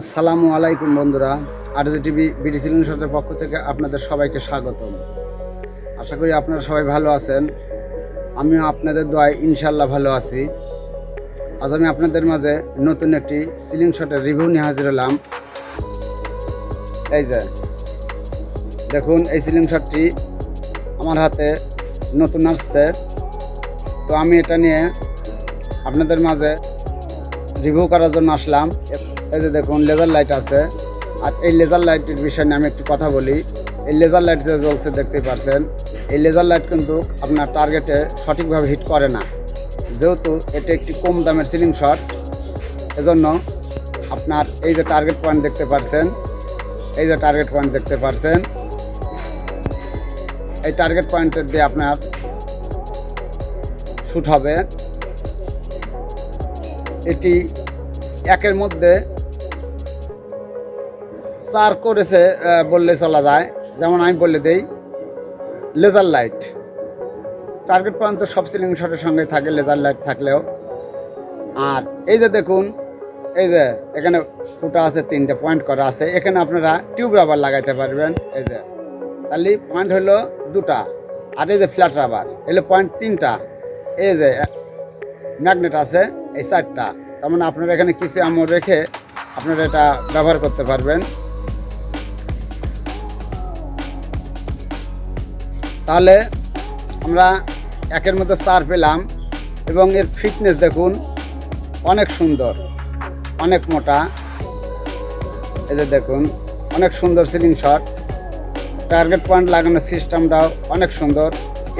আসসালামু আলাইকুম বন্ধুরা, আরজি টিভি বিডি সিলিংশটের পক্ষ থেকে আপনাদের সবাইকে স্বাগতম। আশা করি আপনারা সবাই ভালো আছেন। আমিও আপনাদের দোয়ায় ইনশাল্লাহ ভালো আছি। আজ আমি আপনাদের মাঝে নতুন একটি সিলিং শটের রিভিউ নিয়ে হাজির হলাম। এই যে, দেখুন, এই সিলিং শটটি আমার হাতে নতুন আসছে। তো আমি এটা নিয়ে আপনাদের মাঝে রিভিউ করার জন্য আসলাম। এই যে দেখুন লেজার লাইট আছে। আর এই লেজার লাইটের বিষয় নিয়ে আমি একটু কথা বলি। এই লেজার লাইট যে জ্বলছে, দেখতেই পারছেন, এই লেজার লাইট কিন্তু আপনার টার্গেটে সঠিকভাবে হিট করে না। যেহেতু এটা একটি কম দামের সিলিং শট এজন্য আপনার এই যে টার্গেট পয়েন্ট দেখতে পারছেন, এই যে টার্গেট পয়েন্ট দেখতে পারছেন, এই টার্গেট পয়েন্টের দিয়ে আপনার শ্যুট হবে। এটি একের মধ্যে চার করেছে বললে চলা যায়। যেমন আমি বলে দেই লেজার লাইট টার্গেট পর্যন্ত সব সিলিং শটের সঙ্গে থাকে লেজার লাইট থাকলেও। আর এই যে দেখুন, এই যে এখানে ফুটা আছে, তিনটে পয়েন্ট করা আছে। এখানে আপনারা টিউব রাবার লাগাইতে পারবেন, এই যে। তাহলে পয়েন্ট হলো দুটা, আর এই যে ফ্ল্যাট রাবার এলো পয়েন্ট তিনটা। এই যে ম্যাগনেট আছে, এই চারটা। তার মানে আপনারা এখানে কিছু আমল রেখে আপনারা এটা ব্যবহার করতে পারবেন। তাহলে আমরা একের মধ্যে চার পেলাম এবং এর ফিটনেস দেখুন অনেক সুন্দর, অনেক মোটা। এই যে দেখুন, অনেক সুন্দর সিলিং শট টার্গেট পয়েন্ট লাগানোর সিস্টেমটাও অনেক সুন্দর।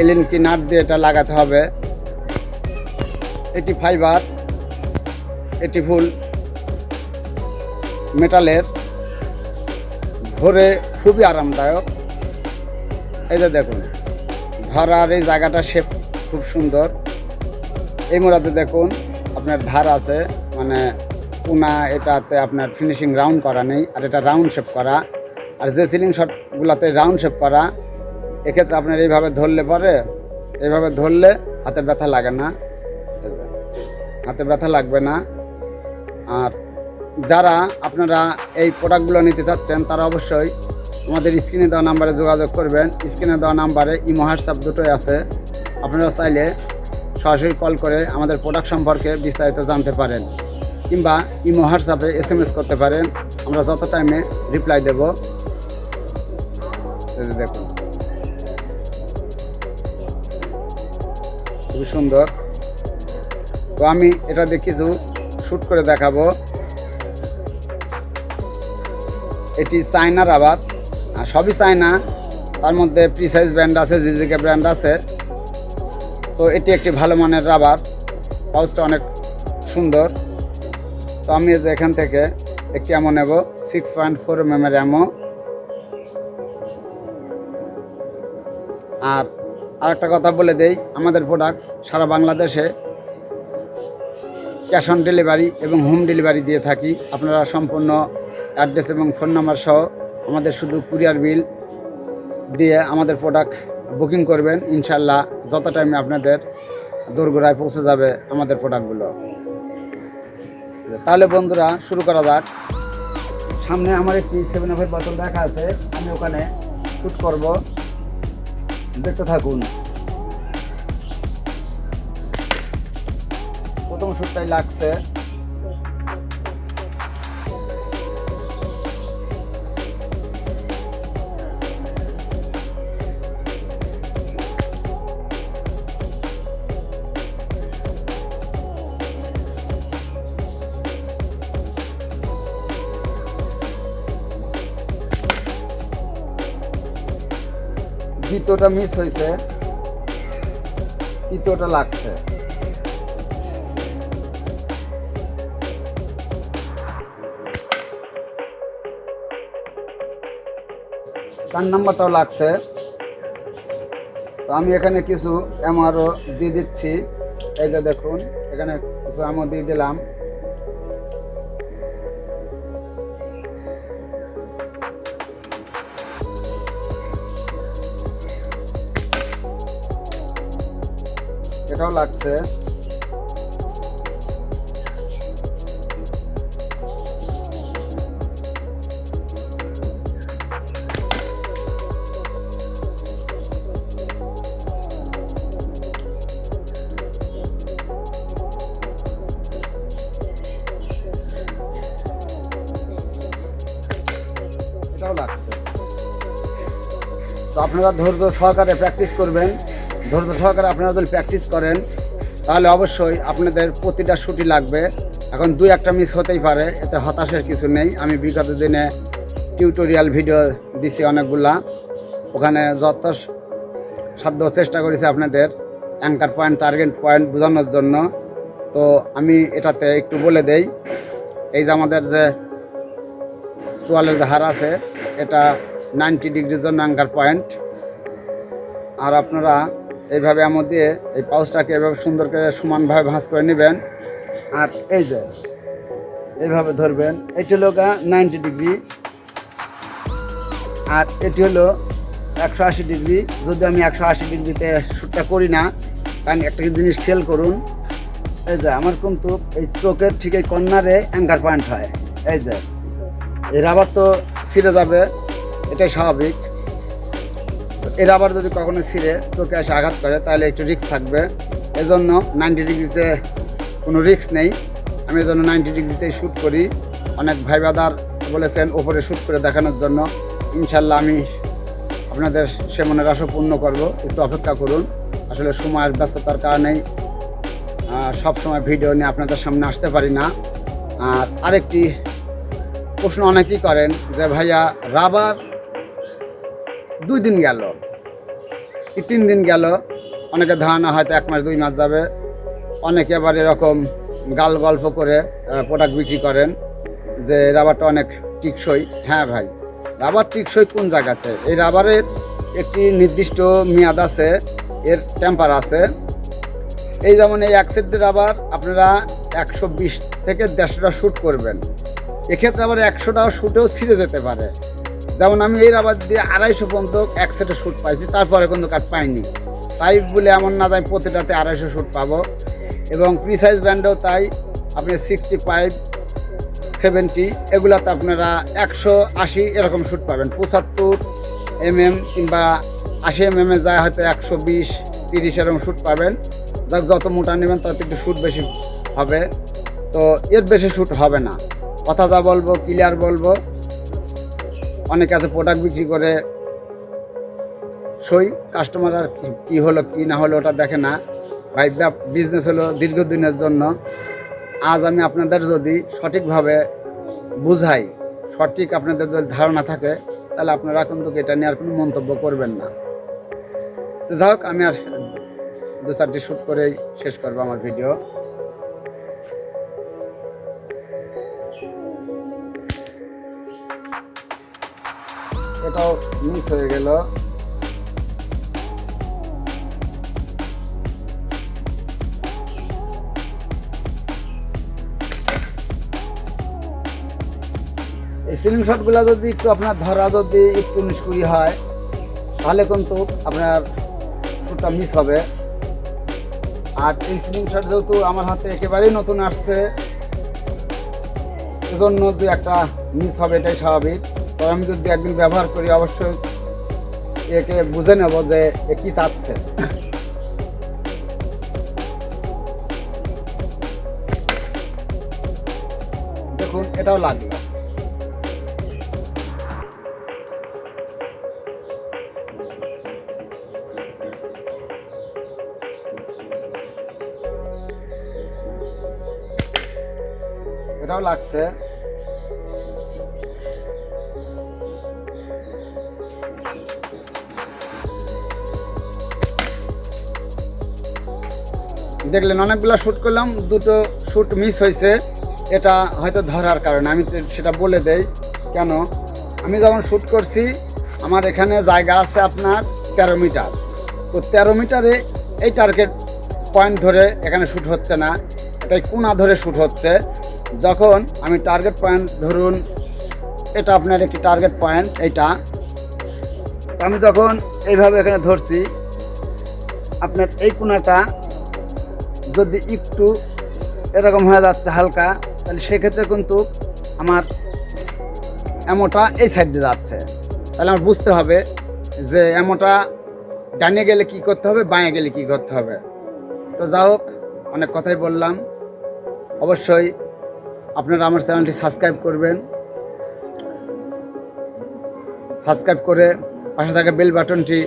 এলিন কি নাট দিয়ে এটা লাগাতে হবে? এটি ফাইবার এটি ফুল মেটালের ধরে খুবই আরামদায়ক। এই যে দেখুন ধরার এই জায়গাটা শেপ খুব সুন্দর। এই মোড়াতে দেখুন, আপনার ধার আছে মানে কোনা এটাতে আপনার ফিনিশিং রাউন্ড করা নেই, আর এটা রাউন্ড শেপ করা। আর যে সিলিং শটগুলোতে রাউন্ড শেপ করা, এক্ষেত্রে আপনার এইভাবে ধরলে পরে, এইভাবে ধরলে হাতে ব্যথা লাগে না। হাতে ব্যথা লাগবে না। আর যারা আপনারা এই প্রোডাক্টগুলো নিতে চাচ্ছেন, তারা অবশ্যই আমাদের স্ক্রিনে দেওয়া নাম্বারে যোগাযোগ করবেন। স্ক্রিনে দেওয়া নাম্বারে ইমো, হোয়াটসঅ্যাপ দুটোই আছে। আপনারা চাইলে সরাসরি কল করে আমাদের প্রোডাক্ট সম্পর্কে বিস্তারিত জানতে পারেন কিংবা ইমো, হোয়াটসঅ্যাপে এস এম এস করতে পারেন। আমরা যত টাইমে রিপ্লাই দেব। দেখুন। খুবই সুন্দর। তো আমি এটা দিয়ে কিছু শ্যুট করে দেখাবো। এটি চায়না রাবার সবই চায়না তার মধ্যে প্রিসাইজ ব্র্যান্ড আছে জিজিকে ব্র্যান্ড আছে। তো এটি একটি ভালো মানের রাবার পাউচটা অনেক সুন্দর। তো আমি যে এখান থেকে একটি অ্যামো নেব সিক্স পয়েন্ট ফোর এম এর অ্যামো আর আরেকটা কথা বলে দেই, আমাদের প্রোডাক্ট সারা বাংলাদেশে ক্যাশ অন ডেলিভারি এবং হোম ডেলিভারি দিয়ে থাকি। আপনারা সম্পূর্ণ অ্যাড্রেস এবং ফোন নাম্বার সহ আমাদের শুধু কুরিয়ার বিল দিয়ে আমাদের প্রোডাক্ট বুকিং করবেন, ইনশাল্লাহ যত টাইমে আপনাদের দোরগোড়ায় পৌঁছে যাবে আমাদের প্রোডাক্টগুলো তাহলে বন্ধুরা, শুরু করা যাক। সামনে আমার একটি সেভেন আপের বোতল দেখা আছে, আমি ওখানে শ্যুট করব। দেখতে থাকুন। প্রথম শ্যুটটাই লাগছে। দ্বিতীয়টা মিস হয়েছে তৃতীয়টা লাগছে। চার নাম্বারটাও লাগছে। তো আমি এখানে কিছু এমআরও দিয়ে দিচ্ছি। এই যে দেখুন, এখানে কিছু এমও দিয়ে দিলাম। এটাও লাগছে। এটাও লাগছে। তো আপনারা ধৈর্য সহকারে প্র্যাকটিস করবেন। ধৈর্য সহকারে আপনারা যদি প্র্যাকটিস করেন, তাহলে অবশ্যই আপনাদের প্রতিটা শুটি লাগবে। এখন দুই একটা মিস হতেই পারে, এতে হতাশের কিছু নেই। আমি বিগত দিনে টিউটোরিয়াল ভিডিও দিছি অনেকগুলা। ওখানে যত সাধ্য চেষ্টা করেছি আপনাদের অ্যাঙ্কার পয়েন্ট টার্গেট পয়েন্ট বোঝানোর জন্য। তো আমি এটাতে একটু বলে দেই, এই যে আমাদের যে সোয়ালের যে হার আছে, এটা নাইনটি ডিগ্রির জন্য অ্যাঙ্কার পয়েন্ট আর আপনারা এইভাবে আমার দিয়ে এই পাউচটাকে এভাবে সুন্দর করে সমানভাবে ভাঁজ করে নেবেন। আর এই যে, এইভাবে ধরবেন। এটি হলো নাইনটি ডিগ্রি আর এটি হলো একশো আশি ডিগ্রি যদি আমি একশো আশি ডিগ্রিতে শ্যুটটা করি না কারণ একটা জিনিস খেয়াল করুন। এই যে, আমার কিন্তু এই চোখের ঠিক এই কর্নারে অ্যাঙ্কার পয়েন্ট হয়। এই যে, এই রাবার তো ছিঁড়ে যাবে, এটাই স্বাভাবিক। তো এই রাবার যদি কখনো ছিঁড়ে চোখে এসে আঘাত করে, তাহলে একটু রিস্ক থাকবে। এজন্য নাইনটি ডিগ্রিতে কোনো রিস্ক নেই। আমি এজন্য নাইনটি ডিগ্রিতেই শ্যুট করি। অনেক ভাই বাদার বলেছেন ওপরে শ্যুট করে দেখানোর জন্য। ইনশাল্লাহ আমি আপনাদের সে মনের আশা পূর্ণ করব। একটু অপেক্ষা করুন। আসলে সময়ের ব্যস্ততার কারণেই সব সময় ভিডিও নিয়ে আপনাদের সামনে আসতে পারি না। আর আরেকটি প্রশ্ন অনেকেই করেন যে, ভাইয়া রাবার দুই দিন গেল। কি তিন দিন গেল, অনেকে ধারণা হয়তো এক মাস, দুই মাস যাবে। অনেকে আবার এরকম গাল গল্প করে প্রোডাক্ট বিক্রি করেন যে রাবারটা অনেক টিকসই। হ্যাঁ ভাই, রাবার টিকসই কোন জায়গাতে? এই রাবারের একটি নির্দিষ্ট মেয়াদ আছে, এর টেম্পার আছে। এই যেমন এই এক রাবার আপনারা একশো বিশ থেকে দেড়শোটা শ্যুট করবেন। এক্ষেত্রে আবার একশোটা শ্যুটেও ছিঁড়ে যেতে পারে। যেমন আমি এই রাবার দিয়ে আড়াইশো পর্যন্ত এক সেটে শ্যুট পাইছি, তারপরে কিন্তু কাট পাইনি। তাই বলে এমন না তাই প্রতিটাতে আড়াইশো শ্যুট পাবো। এবং প্রিসাইজ ব্যান্ডেও তাই, আপনি সিক্সটি ফাইভ সেভেন্টি এগুলাতে আপনারা একশো আশি এরকম শ্যুট পাবেন। পঁচাত্তর এম এম কিংবা আশি এম এমে যায় হয়তো একশো বিশ, তিরিশ এরকম শ্যুট পাবেন। যাক, যত মোটা নেবেন, তত একটু শ্যুট বেশি হবে। তো এর বেশি শ্যুট হবে না। কথা যা বলব ক্লিয়ার বলব। অনেকে আছে প্রোডাক্ট বিক্রি করে, সই কাস্টমার আর কি- হলো, কি না হলো ওটা দেখে না। ভাই বিজনেস হলো দীর্ঘদিনের জন্য। আজ আমি আপনাদের যদি সঠিকভাবে বুঝাই, সঠিক আপনাদের যদি ধারণা থাকে, তাহলে আপনারা কিন্তু এটা নিয়ে আর কোনো মন্তব্য করবেন না। তো যাই হোক, আমি আর দু চারটি শ্যুট করেই শেষ করব আমার ভিডিও এটাও মিস হয়ে গেল। এই সিলিং যদি একটু আপনার ধরা যদি একটু নিষ্কুরি হয়, তাহলে কিন্তু আপনার শ্যুটটা মিস হবে। আর এই সিলিং শট যেহেতু আমার হাতে একেবারেই নতুন আসছে, এজন্য দু একটা মিস হবে, এটাই স্বাভাবিক। তো আমি যদি একদিন ব্যবহার করি, অবশ্যই একে বুঝে নেব যে এ কী চাচ্ছে। দেখুন, এটাও লাগল। এটাও লাগছে। দেখলেন, অনেকগুলো শ্যুট করলাম, দুটো শ্যুট মিস হয়েছে। এটা হয়তো ধরার কারণে, আমি সেটা বলে দেই, কেন? আমি যখন শ্যুট করছি, আমার এখানে জায়গা আছে আপনার তেরো মিটার। তো তেরো মিটারে এই টার্গেট পয়েন্ট ধরে এখানে শ্যুট হচ্ছে না, এটাই কোনা ধরে শ্যুট হচ্ছে। যখন আমি টার্গেট পয়েন্ট ধরুন, এটা আপনার একটি টার্গেট পয়েন্ট এইটা। আমি যখন এইভাবে এখানে ধরছি, আপনার এই কোনাটা যদি একটু এরকম হয়ে যাচ্ছে হালকা, তাহলে সেক্ষেত্রে কিন্তু আমার এমোটা এই সাইড দিয়ে যাচ্ছে। তাহলে আমার বুঝতে হবে যে এমোটা ডানে গেলে কি করতে হবে, বাঁয়ে গেলে কি করতে হবে। তো যা হোক, অনেক কথাই বললাম। অবশ্যই আপনারা আমার চ্যানেলটি সাবস্ক্রাইব করবেন। সাবস্ক্রাইব করে পাশে থাকা বেল বাটনটি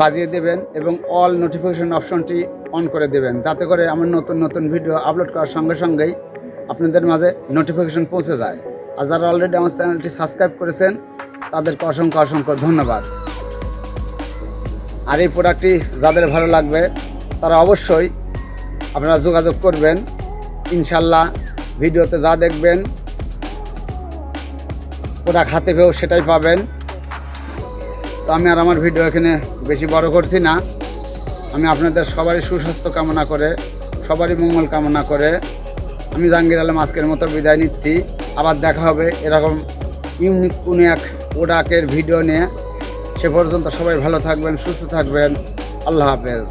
বাজিয়ে দেবেন এবং অল নোটিফিকেশন অপশনটি অন করে দেবেন। যাতে করে আমার নতুন নতুন ভিডিও আপলোড করার সঙ্গে সঙ্গেই আপনাদের মাঝে নোটিফিকেশন পৌঁছে যায়। আর যারা অলরেডি আমার চ্যানেলটি সাবস্ক্রাইব করেছেন, তাদেরকে অসংখ্য অসংখ্য ধন্যবাদ। আর এই প্রোডাক্টটি যাদের ভালো লাগবে, তারা অবশ্যই আপনারা যোগাযোগ করবেন। ইনশাল্লাহ ভিডিওতে যা দেখবেন প্রোডাক্ট হাতে পেয়েও সেটাই পাবেন। তো আমি আর আমার ভিডিও এখানে বেশি বড় করছি না। আমি আপনাদের সবারই সুস্বাস্থ্য কামনা করে, সবারই মঙ্গল কামনা করে। আমি জাহাঙ্গীর আলম আজকের মতো বিদায় নিচ্ছি। আবার দেখা হবে এরকম ইউনিক কোনো এক ওডাকের ভিডিও নিয়ে। সে পর্যন্ত সবাই ভালো থাকবেন, সুস্থ থাকবেন। আল্লাহ হাফেজ।